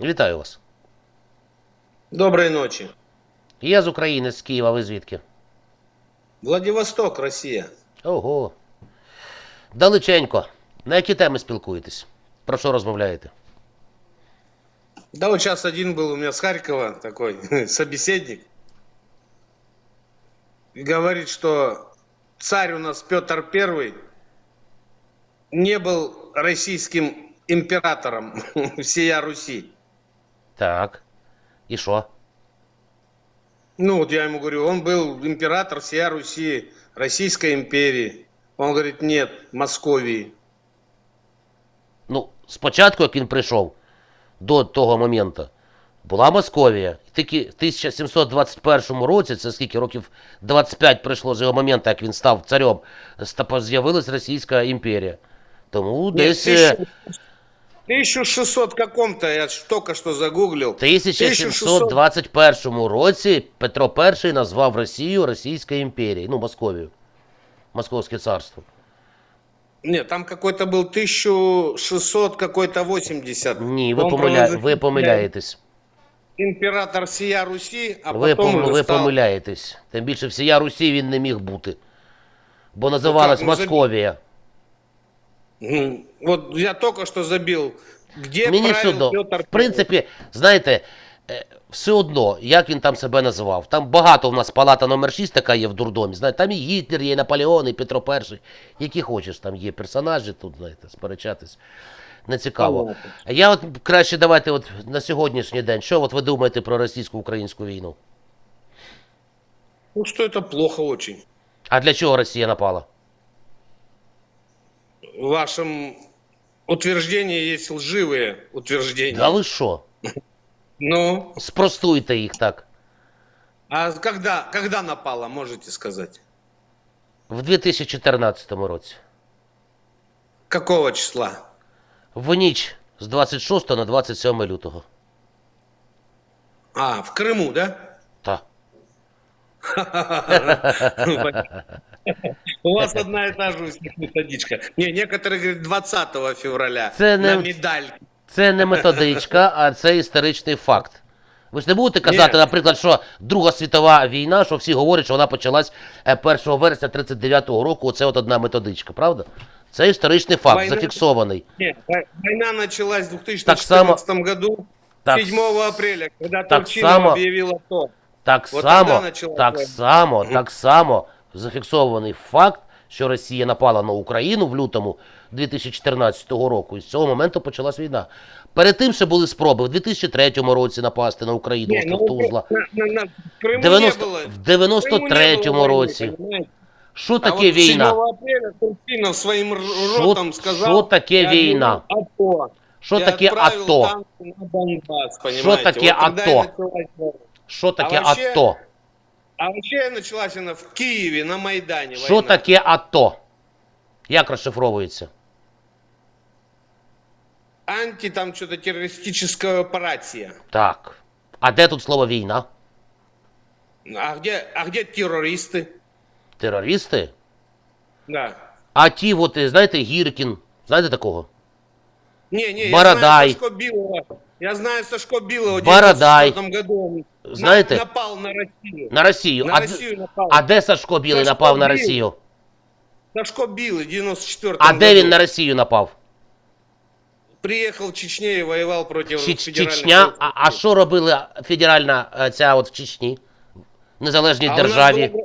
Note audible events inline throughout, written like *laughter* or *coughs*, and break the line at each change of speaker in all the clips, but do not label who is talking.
Вітаю вас.
Доброй ночи.
Я з України, з Києва, ви звідки?
Владивосток, Россия.
Ого. Далеченько. На які теми спілкуєтесь? Про що розмовляєте?
Да вот сейчас один был у меня с Харькова такой *laughs* собеседник. И говорит, что царь у нас Петр Первый не был российским императором *laughs* всея Руси.
Так. І що?
Ну вот я ему говорю, он был император всея Руси, Российской империи. Он говорит, нет, Московии.
Ну, спочатку, як він прийшов до того моменту, була Московія. І Тільки в 1721 році, це скільки років 25 пройшло з його моменту, як він став царем, ста- з'явилась Російська імперія. Тому
Нет,
десь е,
1000 1600 каком-то, я ж только что загуглил.
в 1721 році Петро І назвав Росію Російською імперією, ну, Московію. Московське царство.
Нет, там какой-то был 1600 какой-то 80.
Ні, ви, помиля... ви помиляєтесь.
Император всея Руси, а
Ви,
потом
пом... ви
стал...
помиляєтесь. Тим більше всія Русі він не міг бути. Бо називалась
Ну, как, ну,
Московія.
Вот я только что забил. Где
Мені
правил
все одно.
Петр
В принципі, знаєте, е, все одно, як він там себе називав. Там багато в нас палата номер 6 така є в дурдомі. Знаєте, там і Гітлер є, і Наполеон, і Петро І. Які хочеш, там є персонажі, тут, знаєте, сперечатись. Не цікаво. Я от краще давайте от на сьогоднішній день. Що от ви думаєте про російсько-українську війну?
Ну что это плохо очень.
А для чого Росія напала?
В вашем утверждении есть лживые утверждения.
Да ви що?
Ну,
Спростуйте їх так.
а когда, когда напала, можете сказать?
В 2014 році.
Какого числа?
В ніч з 26 на 27 лютого.
А, в Крыму, да?
Та. *laughs* *laughs*
У вас одна и та же методичка. Не, некоторые говорят 20 февраля
Це
на
не-
медаль.
Це не методичка, а це історичний факт. Ви ж не будете казати,
Ні.
наприклад, що Друга світова війна, що всі говорять, що вона почалась е, 1 вересня 39-го року, оце от одна методичка, правда? Це історичний факт,
Війна-
зафіксований.
Нет, вой- война началась в 2014
Так само-
году, 7 апреля, Турчинов
само-
объявила то.
Так само,
почалась
так само, так само зафіксований факт, що Росія напала на Україну в лютому 2014 року, і з цього моменту почалась війна. Перед тим ще були спроби в 2003 році напасти на Україну,
Не,
остров
ну,
Тузла.
на- на- на- в Крыму
90,
не было.
в
В Крыму
93-му
не было войны,
році.
понимаете?
Що
А
таке
вот 7
війна?
апреля Турчинов своим р-
Що-
ротом сказал...
що таке
я объявил
війна?
АТО.
Що
Я
таке
отправил
АТО?
танки на Донбасс,
Що
понимаете?
таке
Вот тогда и
АТО?
началась война.
Що таке
вообще-
АТО?
А вообще началась она в Киеве, на Майдане.
Що таке АТО? Як розшифровується?
Анти там что-то террористическая операция.
Так. А де тут слово війна?
А где, а где террористы?
Терористи?
Да.
А ті, от, е, знаєте, Гіркін, знаєте такого?
Не, не,
Бородай.
я знаю Сашко Билова. Я знаю Сашко Билова в
Бородай.
94 году. Он
Знаете?
на- напал на Россию.
На Росію.
На
а,
Росію напав.
а де Сашко Білий
Сашко
напав на
Білий.
Росію?
Сашко Билый в 94
А
году.
де він на Росію напав?
Приехал в Чечню и воевал против
Чеч-
федеральных
Чечня.
сил.
А, а що робила федеральна е, ця от в Чечні? В незалежній
А у нас
державі.
было-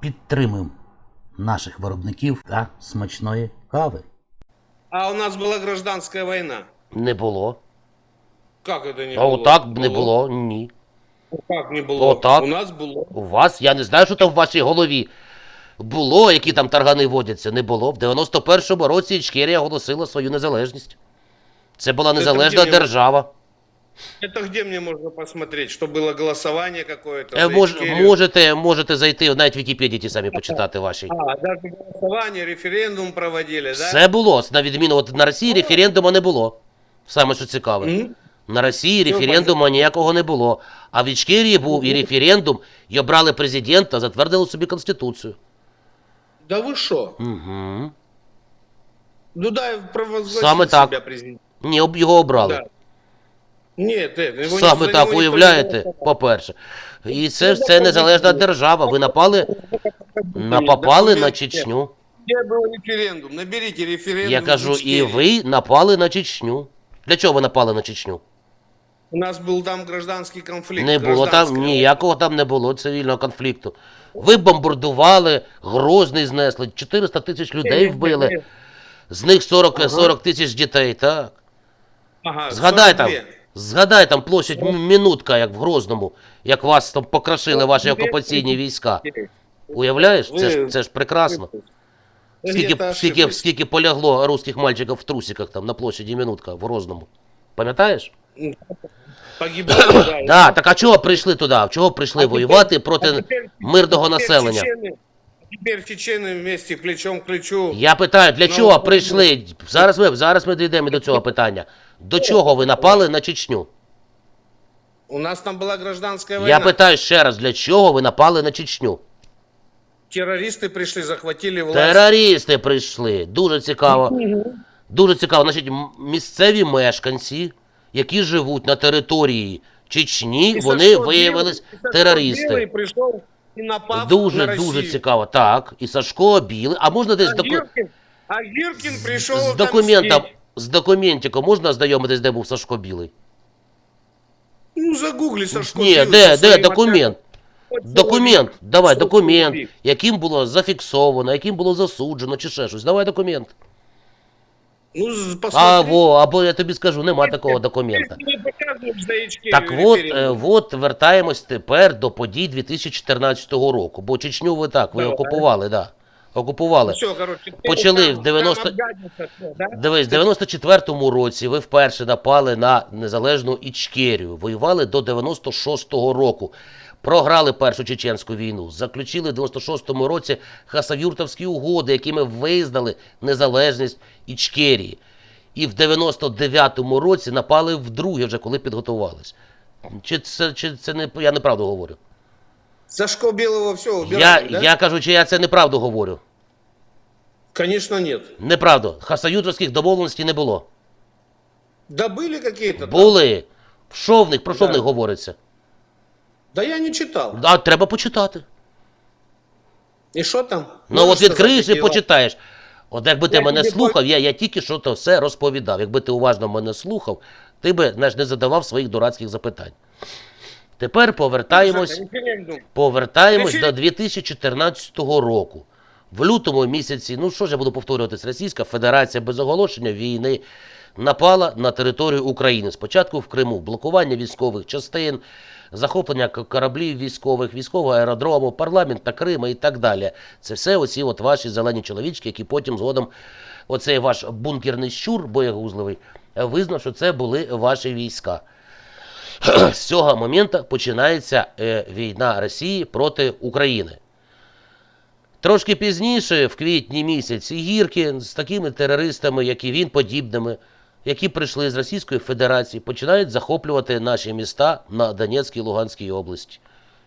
Підтримуємо наших виробників та смачної кави.
А у нас была гражданская война.
Не було.
Как это не
А
было?
отак б не було. Ні.
Как не было?
Отак.
У нас было.
У вас, я не знаю, що там в вашій голові. Було, які там таргани водяться, не було. В 91-му році Ічкерія оголосила свою незалежність. Це була
Це
незалежна
там де не-
держава.
Это где мне можно посмотреть, что было голосование какое-то?
Е,
за
мож,
Ичкерию?
можете, можете зайти навіть в Вікіпедії ті самі почитати ваші.
А, даже голосование, референдум проводили, да?
Все було. На відміну, от на Росії референдуму не було. Саме що цікаве.
М?
На Росії
Ну,
референдуму ніякого не було. А в Ічкерії був і референдум, і обрали президента, затвердили собі конституцію.
Да вы что?
Угу.
Ну да, провозгласил
Саме так.
себя президент.
Ні, об- його обрали.
Да. Нет, Эд, его не-
Саме
за
так,
него никто не
уявляєте,
голосовал.
по-перше. І це, це незалежна держава. Ви напали, напали на Чечню.
Где был референдум? Наберите референдум.
Я
в
кажу, і
Ичкерии.
ви напали на Чечню. Для чого ви напали на Чечню?
У нас был там гражданский конфликт.
Не було там
гражданский.
ніякого там не було цивільного конфлікту. Ви бомбардували, Грозний знесли, 400 тисяч людей вбили, з них 40,
Ага.
40 тисяч дітей, так.
Ага,
Згадай там,
42.
згадай там площадь М- Минутка, як в Грозному, як вас там покрошили ваші окупаційні війська. Уявляєш? Це ж, це ж прекрасно.
Вы
Скільки,
где-то
скільки,
ошиблись.
скільки полягло русських мальчиків в трусиках там на площаді Минутка в Грозному. Пам'ятаєш?
Погибали, да. *coughs*
Да, так а чого прийшли туди? Чого прийшли
А
воювати
теперь-
проти
а теперь-
мирного
теперь
населення?
чечены- Теперь чечены вместе плечом к плечу.
Я питаю, для
Ну,
чого
ну,
прийшли? Зараз ми, зараз ми дійдемо до цього питання. До чого ви напали на Чечню?
У нас там была гражданская война.
Я питаю ще раз, для чого ви напали на Чечню?
Террористы пришли, захватили власть.
Терористи прийшли. Дуже цікаво. Дуже цікаво. Значить, м- місцеві мешканці, які живуть на території Чечні,
И
вони
Сашко
виявились
Белый- и Сашко Белый
терористи.
пришел и напал на
Дуже
Россию.
дуже цікаво. Так, і Сашко Білий. А можна десь
А
доку...
Гиркин, а Гиркин пришел
з документом, з документиком можна ознайомитись, де був Сашко Білий?
Ну, загугли Сашко
Ні,
Белый
де,
со
де
своим
документ?
отрядом.
Документ, давай,
Що
документ,
чоловік?
яким було зафіксовано, яким було засуджено, чи ще щось. Давай документ.
Ну, з-
А,
посмотри.
во, або я тобі скажу, нема такого документа.
Ты не показываешь за Ичкерию
Так от, е,
референдум.
от вертаємось тепер до подій 2014 року, бо Чечню ви так, ви
Давай.
окупували, да. Окупували.
Ну, всё, короче, ты
Почали
там-
в 90
там обгадился всё, да?
Дивись, в 94-му році ви вперше напали на незалежну Ічкерію. Воювали до 96-го року. Програли Першу чеченську війну. Заключили в 96-му році Хасавюртовські угоди, якими визнали незалежність Ічкерії. І в 99-му році напали вдруге, вже коли підготувались. Чи це, чи це не я неправду говорю?
Сашко Белого все
Я,
убирали, да?
я кажу, чи я це неправду говорю.
Конечно, нет.
Неправду. Хасавюртовських домовленостей не було.
Да были какие-то там?
Були. Що в них, про що в
Да.
них говориться?
Да я не читал.
А треба почитати.
И что там?
Ну от відкриєш і почитаєш. От якби ти
Я
мене слухав, я, я тільки що то все розповідав. Якби ти уважно мене слухав, ти би знаєш, не задавав своїх дурацьких запитань. Тепер повертаємось, повертаємось до 2014 року. В лютому місяці, ну що ж я буду повторюватись, Російська Федерація без оголошення війни напала на територію України. Спочатку в Криму, блокування військових частин, захоплення кораблів військових, військового аеродрому, парламента Крима і так далі. Це все оці от ваші зелені чоловічки, які потім згодом, оцей ваш бункерний щур боєгузливий, визнав, що це були ваші війська. *clears throat* З цього моменту починається е, війна Росії проти України. Трошки пізніше, в квітні місяці, Гіркін з такими терористами, як і він, подібними, які прийшли з Російської Федерації, починають захоплювати наші міста на Донецькій і Луганській області.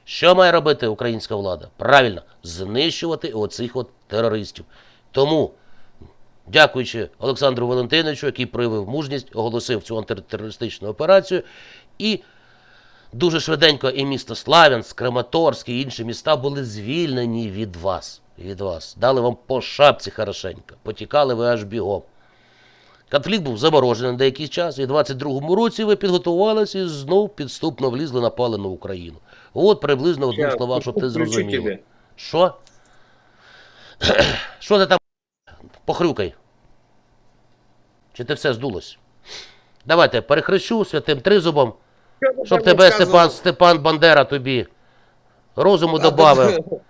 Що має робити українська влада? Правильно, знищувати оцих от терористів. Тому, дякуючи Олександру Валентиновичу, який проявив мужність, оголосив цю антитерористичну операцію, і Дуже швиденько і місто Славянськ, Краматорськ і інші міста були звільнені від вас. Від вас. Дали вам по шапці хорошенько. Потікали ви аж бігом. Конфлікт був заморожений на деякий час, і в 22-му році ви підготувалися і знов підступно влізли, напали на Україну. От приблизно в
Я
словах, щоб ти зрозумів. Що? *clears throat* Що ти там похрюкай? Чи ти все здулось? Давайте перехрещу святим тризубом. Щоб тебе? Степан, Степан Бандера тобі розуму
А,
добавив. *laughs*